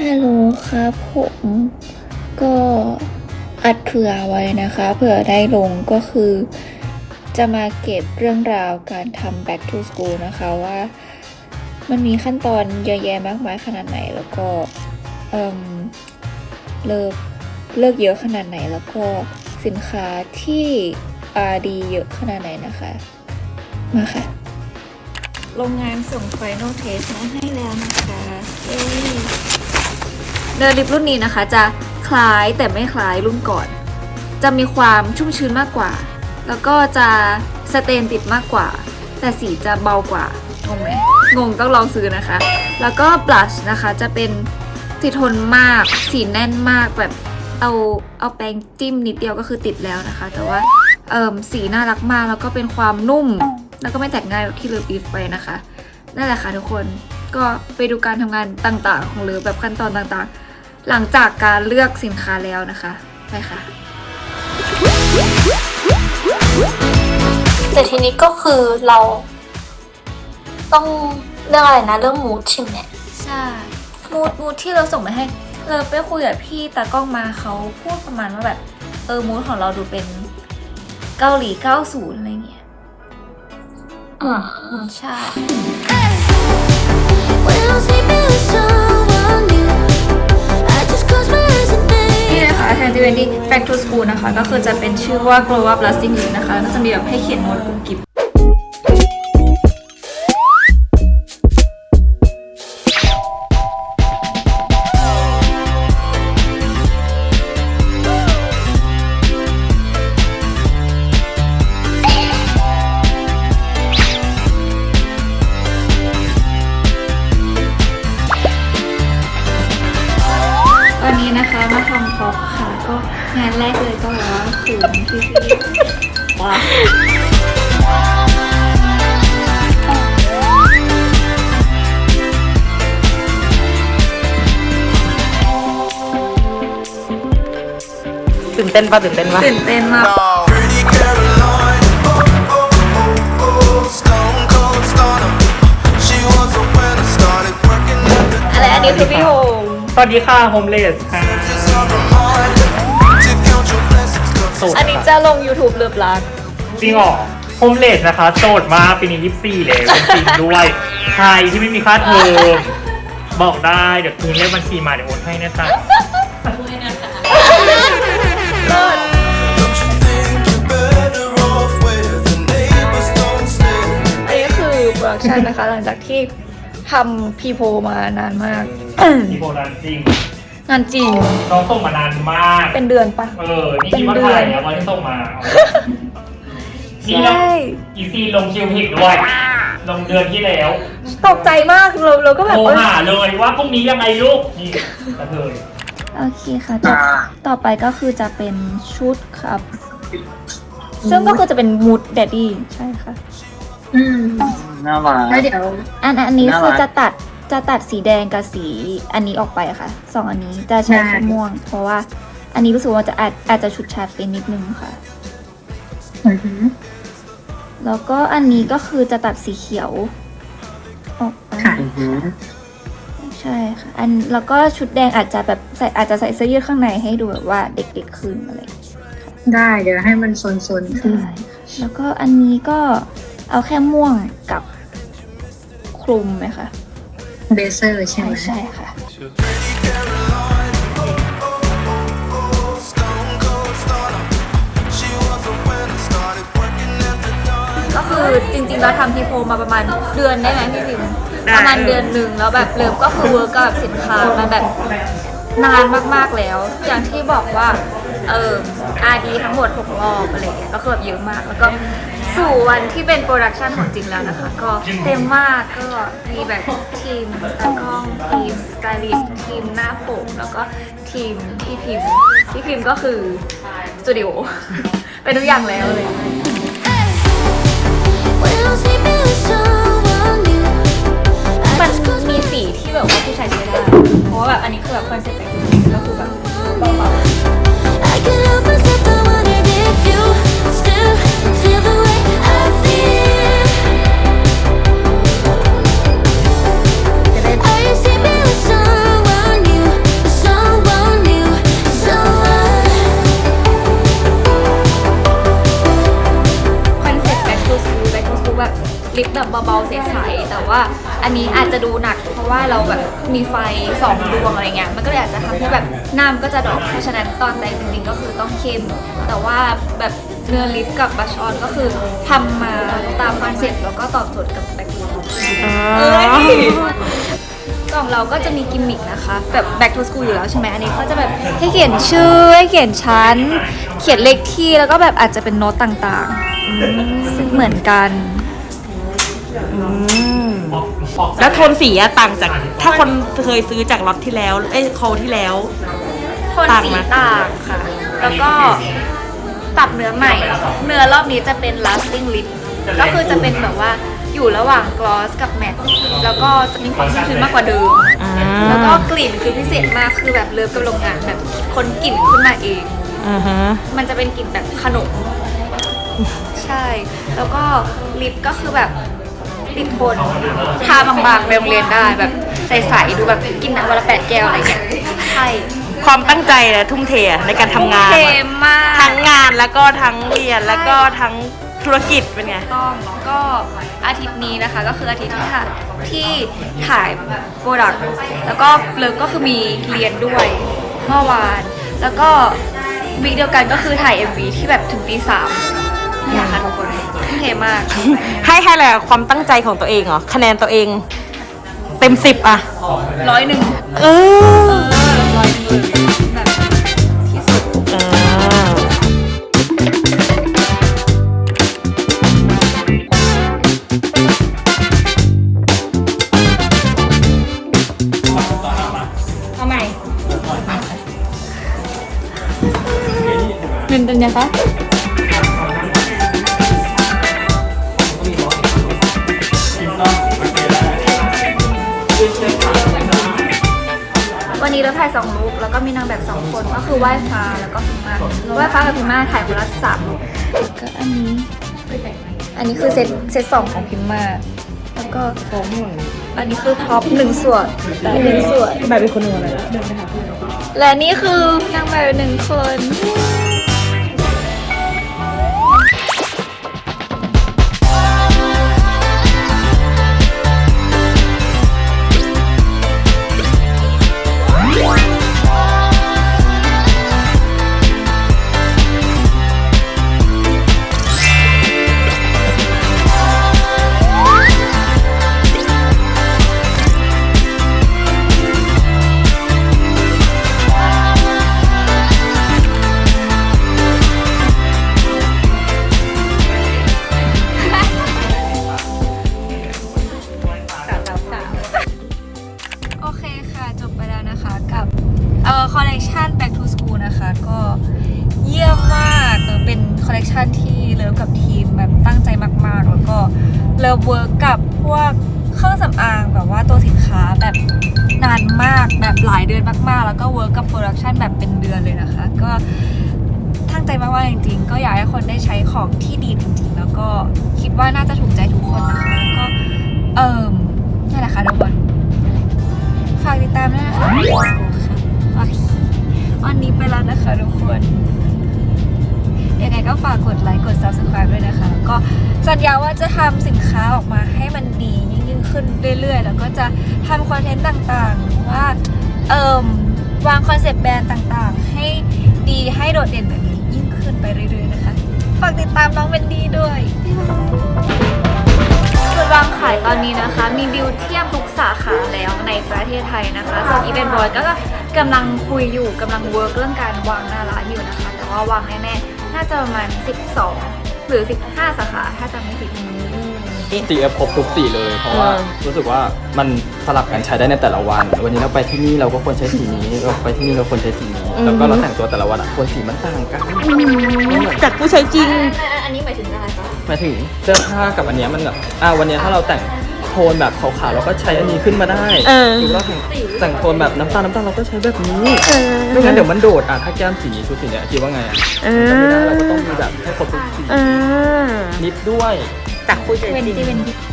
ฮัลโหลครับผมก็อัดเผื่อไว้นะคะ เผื่อได้ลงก็คือ จะมาเก็บเรื่องราวการทำ back to school นะคะว่า มันมีขั้นตอนเยอะแยะมากมายขนาดไหนแล้วก็เอิ่มเลิกเลิกเยอะขนาดไหนแล้วก็สินค้าที่อาดีเยอะขนาดไหนนะคะ มาค่ะ โรงงานส่ง Final Test มาให้แล้วนะคะ เย้ เนอร์ลิปรุ่นนี้นะคะ จะคล้ายแต่ไม่คล้ายรุ่นก่อน จะมีความชุ่มชื้นมากกว่า แล้วก็จะสเตนติดมากกว่า แต่สีจะเบากว่างงไหมงงต้องลองซื้อนะคะ แล้วก็บลัชนะคะจะเป็นติดทนมาก สีแน่นมากแบบเอาเอาแปรงจิ้มนิดเดียวก็คือติดแล้วนะคะ แต่ว่าเอิมสีน่ารักมากแล้วก็เป็นความนุ่ม แล้วก็ไม่แตกง่ายแบบที่เลิฟอีฟไปนะคะนั่นแหละค่ะทุกคนก็ไปดูการทำงานต่างๆ ของเลิฟแบบขั้นตอนต่างๆ หลังจากการเลือกสินค้าแล้วนะคะ ไปค่ะ แต่ทีนี้ก็คือเรา ต้องเรื่องอะไรนะเรื่องมูดใช่ไหมใช่มูดมูดที่เราส่งมาให้เออไปคุยกับพี่ตากล้องมาเขาพูดประมาณว่าแบบ เออมูดของเราดูเป็นเกาหลี90อะไรเงี้ยอ่าอืมใช่ When I'm sleeping นี่นะคะ t ทนจิเวนดี้ back to school นะคะ ก็คือจะเป็นชื่อว่า grow up lasting you นะคะ แล้วก็จะมีแบบให้เขียนโน้ตกุมกิบ พี่ว้าตื่นเต้นปะตื่นเต้นปะตื่นเต้นมาก Pretty Caroline, oh, oh, oh, oh, stone cold stunner. She was a winner, started working at the อะไรอันนี้คือพี่โฮมสวัสดีค่ะโฮมเลสค่ะ edges of her mind. To count your blessings, 'cause โสดอันนี้จะลง YouTube เลิฟรัก จริงเหรอโฮมเลสนะคะโสดมากปีนี้ยี่สี่เลยจริงๆด้วยใครที่ไม่มีค่าเทอมบอกได้เดี๋ยวคืนเลขบัญชีมาเดี๋ยวโอนให้นะจ๊ะ don't you think you're better off where the neighbors don't stay? อันนี้คือโปรดักชันนะคะ หลังจากที่ทำพีโพมานานมากมีโบราณจริงงานจริง น้องส่งมานานมาก เป็นเดือนปะ เออ นี่คิดว่าถ่ายแล้ววันที่ส่งมาเอา นี่เราใช่ อีซีลงคิวผิดด้วยลงเดือนที่แล้วตกใจมากเราเราก็แบบโทรเอ้ยหาเลยว่าพรุ่งนี้ยังไงลูกนี่กระเทยโอเคค่ะต่อต่อไปก็คือจะเป็นชุดครับ ซึ่งก็คือจะเป็นมูดแดดดี้ใช่ค่ะ อืมน่ารัก แล้วเดี๋ยว อันอันนี้น่ารัก คือจะตัดจะตัดสีแดงกับสีอันนี้ออกไปอะค่ะสองอันนี้จะใช้ได้แค่ม่วง เพราะว่าอันนี้รู้สึกว่าจะอาจอาจจะชุดชัดไปนิดนึงค่ะ อือหือ แล้วก็อันนี้ก็คือจะตัดสีเขียวออกไปค่ะ อือหือใช่ค่ะ อันแล้วก็ชุดแดงอาจจะแบบใส่อาจจะใส่เสื้อยืดข้างในให้ดูแบบว่าเด็กๆขึ้นอะไรอย่างเงี้ยได้เดี๋ยวให้มันโซนๆขึ้นใช่ค่ะแล้วก็อันนี้ก็เอาแค่ม่วงกับคลุมไหมคะ เบเซอร์ใช่ใช่ไหมใช่ค่ะ เราทำพีโพมาประมาณเดือนได้ไหมพี่พิมพ์ได้ประมาณเดือนหนึ่งแล้วแบบเริ่มก็คือเวิร์กกับสินค้ามาแบบนานมากๆแล้ว อย่างที่บอกว่าเอออาดีทั้งหมด6รอบอะไรเงี้ยก็คือแบบเยอะมากแล้วก็สู่วันที่เป็นโปรดักชันของจริงแล้วนะคะ ก็เต็มมากก็มีแบบทีมตากล้องทีมสไตลิสต์ทีมหน้าผมแล้วก็ทีมพี่พิมพ์พี่พิมพ์ก็คือสตูดิโอเป็นทุกอย่างแล้วเลย When I'm sleeping ว่าอันนี้อาจจะดูหนัก เพราะว่าเราแบบมีไฟสองดวงอะไรเงี้ยมันก็เลยอาจจะทำให้แบบหน้ามันก็จะดรอปเพราะฉะนั้นตอนแต่งจริงๆก็คือต้องเข้ม แต่ว่าแบบเนื้อลิปกับบัชออนก็คือทำมาตามคอนเซ็ปต์แล้วก็ตอบโจทย์กับแบ็คทูเอ้ยกล่องเราก็จะมีกิมมิคนะคะแบบ back to school อยู่แล้วใช่ไหมอันนี้เขาจะแบบให้เขียนชื่อให้เขียนชั้น เขียนเลขที่แล้วก็แบบอาจจะเป็นโน้ตต่างๆซึ่งเหมือนกัน แล้วโทนสีอะต่างจาก ถ้าคนเคยซื้อจากล็อตที่แล้ว เอ้ยโคที่แล้ว โทนต่างสีไหม ต่างค่ะ แล้วก็ปรับเนื้อใหม่ เนื้อรอบนี้จะเป็น lasting lip ก็คือจะเป็นแบบว่าอยู่ระหว่าง gloss กับ matte แล้วก็จะมีความชุ่มชื้นมากกว่าเดิม อ่าแล้วก็กลิ่นคือพิเศษมากคือแบบเลิฟกับโรงงานแบบคนกลิ่นขึ้นมาเอง อ่าฮะมันจะเป็นกลิ่นแบบขนม ใช่ แล้วก็ลิปก็คือแบบ ติดทนทาบางๆไปโรงเรียนได้แบบใสๆดูแบบกินน้ำวันละแปดแก้วอะไรอย่างเงี้ยใช่ความตั้งใจและทุ่มเทอะในการทำงาน เทอะมาก ทั้งงานแล้วก็ทั้งเรียนแล้วก็ทั้งธุรกิจเป็นไง ต้องก็อาทิตย์นี้นะคะก็คืออาทิตย์ที่ถ่ายที่ถ่ายโปรดักต์แล้วก็เลิฟก็คือมีเรียนด้วยเมื่อวาน แล้วก็วีคเดียวกันก็คือถ่าย MV ที่แบบถึงตีสาม นี่นแหละค่ะทุกคนทุ่มเทมาก ให้ให้อะไรกับความตั้งใจของตัวเองเหรอ คะแนนตัวเอง เต็มสิบอะร้อยหนึ่งเออร้อยหนึ่งเลยแบบที่สุดอ่าเอาใหม่เป็นเป็นยังคะ ถ่ายสองลุกแล้วก็มีนางแบบสองคนก็คือไหว้ฟ้าแล้วก็พิมมาไหว้ฟ้ากับพิมมาถ่ายคนละสามลุกแล้วก็อันนี้อันนี้คือเซตเซตสองของพิมมาแล้วก็อันนี้คือพ็อปหนึ่งส่วนและหนึ่งส่วนแบบเป็นคนหนึ่งอะไรและนี่คือนางแบบหนึ่งคน เลิฟเวิร์กกับพวกเครื่องสำอางแบบว่าตัวสินค้าแบบนานมากแบบหลายเดือนมากๆ แล้วก็เวิร์กกับโปรดักชันแบบเป็นเดือนเลยนะคะ ก็ตั้งใจมากๆจริงๆ ก็อยากให้คนได้ใช้ของที่ดีจริงๆ แล้วก็คิดว่าน่าจะถูกใจทุกคนนะคะแล้วก็เอิ่มนี่นแหละค่ะทุกคนฝากติดตามด้วยนะคะโอเควันนี้ไปแล้วนะคะทุกคน ยังไงก็ฝากกดไลค์กด subscribe ด้วยนะคะแล้วก็สัญญาว่าจะทำสินค้าออกมาให้มันดียิ่งยิ่งขึ้นเรื่อยๆ แล้วก็จะทำคอนเทนต์ต่างๆหรือว่าเอ่มวางคอนเซปต์แบรนด์ต่างๆ ให้ดีให้โดดเด่นแบบนี้ยิ่งขึ้นไปเรื่อยๆ นะคะ ฝากติดตามน้องเวนดี้ด้วยจุดวางขายตอนนี้นะคะ มีบิวเทียมทุกสาขาแล้วในประเทศไทยนะคะส่วนอีเวนต์บอยก็กำลังคุยอยู่กำลังเวิร์กเรื่องการวางหน้าร้านอยู่นะคะ แต่ว่าวางแน่ๆ น่าจะประมาณ 12 หรือ 15 สาขาถ้าจำไม่ผิดสีครบทุกสีเลย เพราะว่ารู้สึกว่ามันสลับกันใช้ได้ในแต่ละวัน วันนี้เราไปที่นี่เราก็ควรใช้สีนี้เราไปที่นี่เราควรใช้สีนี้แล้วก็เราแต่งตัวแต่ละวันอะควรสีมันต่างกันจากผู้ใช้จริง อันนี้หมายถึงอะไรคะหมายถึงเสื้อผ้ากับอันเนี้ยมันแบบอ่าวันเนี้ยถ้าเราแต่ง โทนแบบขาวๆเราก็ใช้อันนี้ขึ้นมาได้เออ หรือว่าแต่งแต่งโทนแบบน้ำตาลน้ำตาลเราก็ใช้แบบนี้ไม่งั้นเดี๋ยวมันโดดอะถ้าแก้มสีนี้ชุดสีเนี้ยคิดว่าไงอะเอจะไม่ได้อเราก็ต้องมีแบบให้ครบทุกสีเออนิดด้วย จากผู้ใช้เวนจริงดี้เวนดี้